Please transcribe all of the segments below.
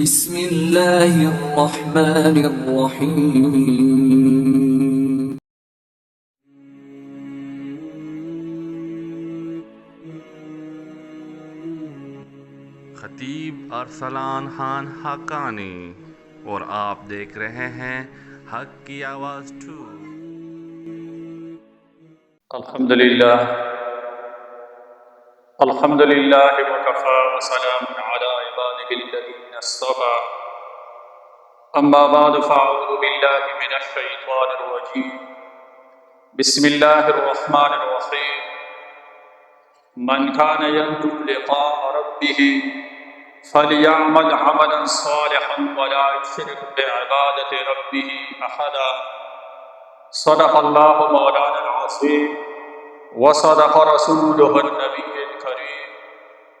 بسم الله الرحمن الرحيم. خطیب ارسلان خان حقانی اور آپ دیکھ رہے ہیں حق کی آواز ٹو الحمد لله الحمد لله وكفى وسلام الذين اصطفى. أما بعد فأعوذ بالله من الشيطان الرجيم. بسم الله الرحمن الرحيم. من كان يرجو لقاء ربه فليعمل عملا صالحا ولا يشرك بعبادة ربه أحدا. صدق الله مولانا العظيم. وصدق رسوله النبي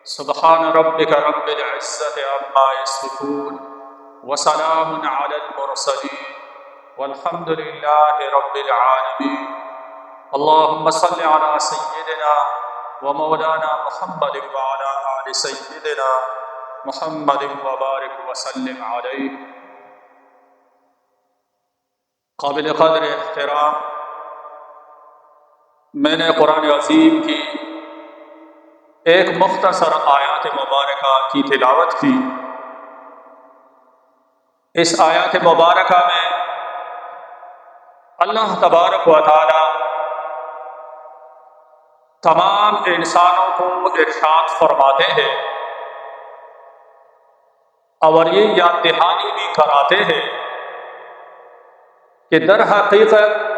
سبحان ربك رب العزة عما يصفون وسلام على المرسلين والحمد لله رب العالمين اللهم صل على سيدنا ومولانا محمد وعلى آل سيدنا محمد وبارك وسلم عليه. قابل قدر احترام، میں نے قرآن عظیم کی ایک مختصر آیات مبارکہ کی تلاوت کی۔ اس آیات مبارکہ میں اللہ تبارک و تعالی تمام انسانوں کو ارشاد فرماتے ہیں۔ اور یہ یاد دہانی بھی کراتے ہیں کہ در حقیقت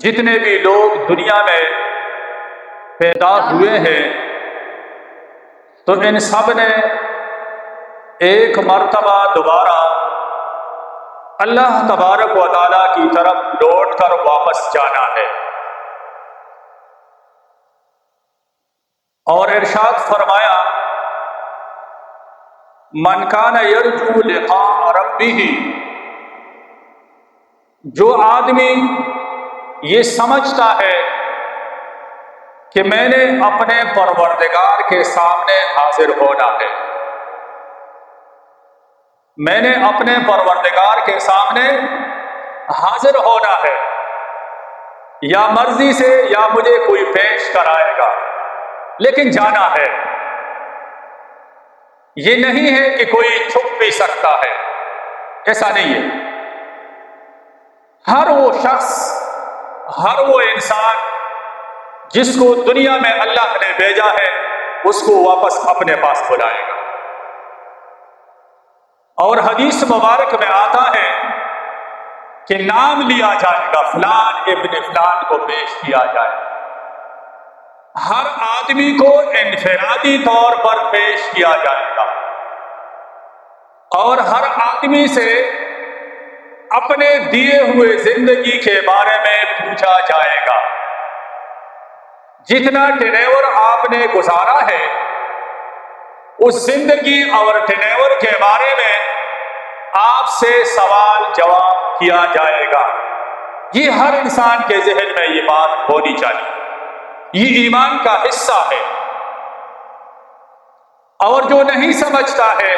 جتنے بھی لوگ دنیا میں پیدا ہوئے ہیں۔ تو ان سب نے ایک مرتبہ دوبارہ اللہ تبارک و تعالیٰ کی طرف لوٹ کر واپس جانا ہے۔ اور ارشاد فرمایا، من کان یرجو لقاء ربی جو آدمی یہ سمجھتا ہے کہ میں نے اپنے پروردگار کے سامنے حاضر ہونا ہے۔ میں نے اپنے پروردگار کے سامنے حاضر ہونا ہے۔ یا مرضی سے یا مجھے کوئی پیش کرائے گا، لیکن جانا ہے۔ یہ نہیں ہے کہ کوئی چھپ بھی سکتا ہے۔ ایسا نہیں ہے۔ ہر وہ شخص، ہر وہ انسان جس کو دنیا میں اللہ نے بھیجا ہے، اس کو واپس اپنے پاس بلائے گا۔ اور حدیث مبارک میں آتا ہے کہ نام لیا جائے گا، فلان ابن فلان کو پیش کیا جائے۔ گا ہر آدمی کو انفرادی طور پر پیش کیا جائے گا۔ اور ہر آدمی سے اپنے دیے ہوئے زندگی کے بارے میں پوچھا جائے گا۔ جتنا ٹینیور آپ نے گزارا ہے، اس زندگی اور ٹینیور کے بارے میں آپ سے سوال جواب کیا جائے گا۔ یہ ہر انسان کے ذہن میں یہ بات ہونی چاہیے۔ یہ ایمان کا حصہ ہے۔ اور جو نہیں سمجھتا ہے،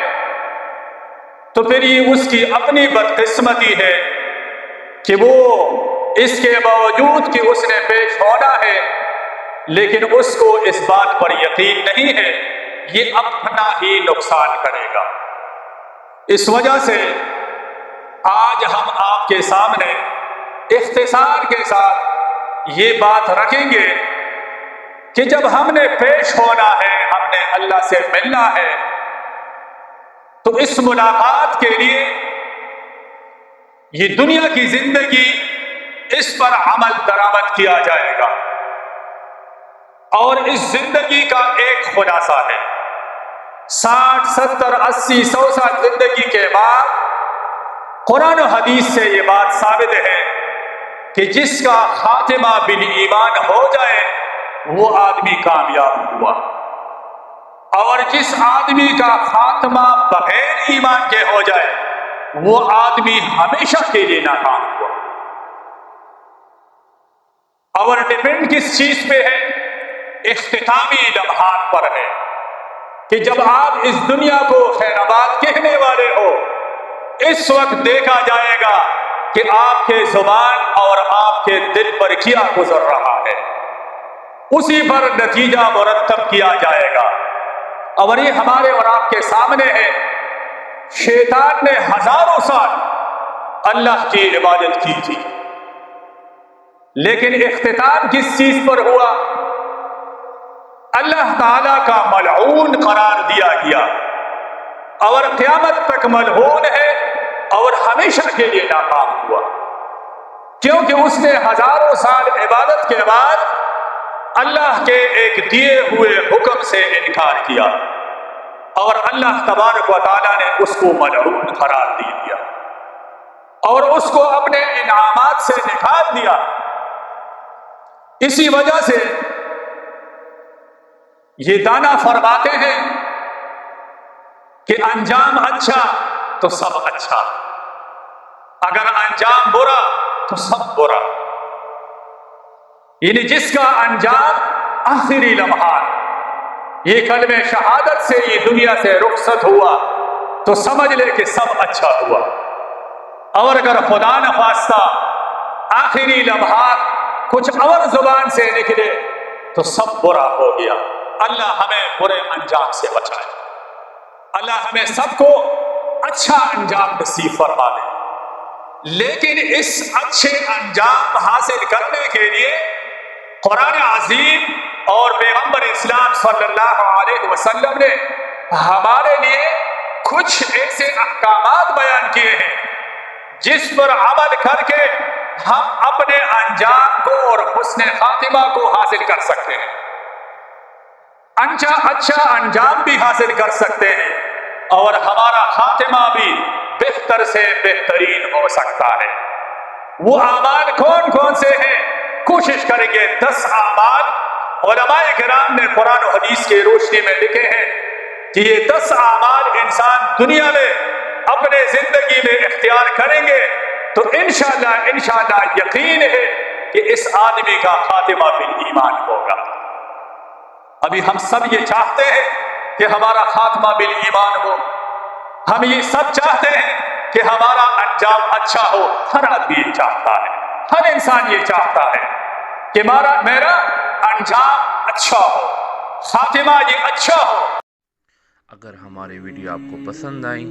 تو پھر یہ اس کی اپنی بدقسمتی ہے کہ وہ اس کے باوجود کہ اس نے پیش ہونا ہے لیکن اس کو اس بات پر یقین نہیں ہے یہ اپنا ہی نقصان کرے گا۔ اس وجہ سے آج ہم آپ کے سامنے اختصار کے ساتھ یہ بات رکھیں گے کہ جب ہم نے پیش ہونا ہے، ہم نے اللہ سے ملنا ہے، تو اس ملاقات کے لیے یہ دنیا کی زندگی اس پر عمل درآمد کیا جائے گا۔ اور اس زندگی کا ایک خلاصہ ہے۔ ساٹھ، ستر، اسی، سو سال زندگی کے بعد قرآن و حدیث سے یہ بات ثابت ہے کہ جس کا خاتمہ بن ایمان ہو جائے، وہ آدمی کامیاب ہوا۔ اور جس آدمی کا خاتمہ بغیر ایمان کے ہو جائے، وہ آدمی ہمیشہ کے لیے ناکام ہوا۔ اور ڈپینڈ کس چیز پہ ہے؟ اختتامی لمحات پر ہے کہ جب آپ اس دنیا کو خیر آباد کہنے والے ہو، اس وقت دیکھا جائے گا کہ آپ کے زبان اور آپ کے دل پر کیا گزر رہا ہے۔ اسی پر نتیجہ مرتب کیا جائے گا۔ اور یہ ہمارے اور آپ کے سامنے ہے۔ شیطان نے ہزاروں سال اللہ کی عبادت کی تھی۔ لیکن اختتام کس چیز پر ہوا؟ اللہ تعالی کا ملعون قرار دیا گیا۔ اور قیامت تک ملعون ہے اور ہمیشہ کے لیے ناکام ہوا۔ کیونکہ اس نے ہزاروں سال عبادت کے بعد اللہ کے ایک دیے ہوئے حکم سے انکار کیا۔ اور اللہ تبارک و تعالیٰ نے اس کو ملعون قرار دے دیا۔ اور اس کو اپنے انعامات سے نکال دیا۔ اسی وجہ سے یہ دانا فرماتے ہیں کہ انجام اچھا تو سب اچھا اگر انجام برا تو سب برا۔ یعنی جس کا انجام آخری لمحات یہ کلم شہادت سے یہ دنیا سے رخصت ہوا تو سمجھ لے کہ سب اچھا ہوا۔ اور اگر خدا نخواستہ آخری لمحات کچھ اور زبان سے نکلے تو سب برا ہو گیا۔ اللہ ہمیں برے انجام سے بچائے۔ اللہ ہمیں سب کو اچھا انجام نصیب فرما دے۔ لیکن اس اچھے انجام حاصل کرنے کے لیے قرآن عظیم اور پیغمبر اسلام صلی اللہ علیہ وسلم نے ہمارے لیے کچھ ایسے احکامات بیان کیے ہیں جس پر عمل کر کے ہم اپنے انجام کو اور حسن خاتمہ کو حاصل کر سکتے ہیں۔ اچھا اچھا انجام بھی حاصل کر سکتے ہیں اور ہمارا خاتمہ بھی بہتر سے بہترین ہو سکتا ہے۔ وہ اعمال کون کون سے ہیں؟ کوشش کریں گے۔ دس اعمال علماء کرام نے قرآن و حدیث کی روشنی میں لکھے ہیں کہ یہ دس اعمال انسان دنیا میں اپنے زندگی میں اختیار کریں گے۔ تو انشاءاللہ انشاءاللہ یقین ہے کہ اس آدمی کا خاتمہ بھی ایمان ہوگا۔ ابھی ہم سب یہ چاہتے ہیں کہ ہمارا خاتمہ بال ایمان ہو۔ ہم یہ سب چاہتے ہیں کہ ہمارا انجام اچھا ہو۔ ہر آدمی یہ چاہتا ہے۔ ہر انسان یہ چاہتا ہے کہ مارا میرا انجام اچھا ہو۔ خاتمہ یہ اچھا ہو۔ اگر ہماری ویڈیو آپ کو پسند آئی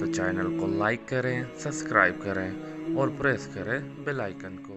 تو چینل کو لائک کریں، سبسکرائب کریں اور پریس کریں بیل آئیکن کو۔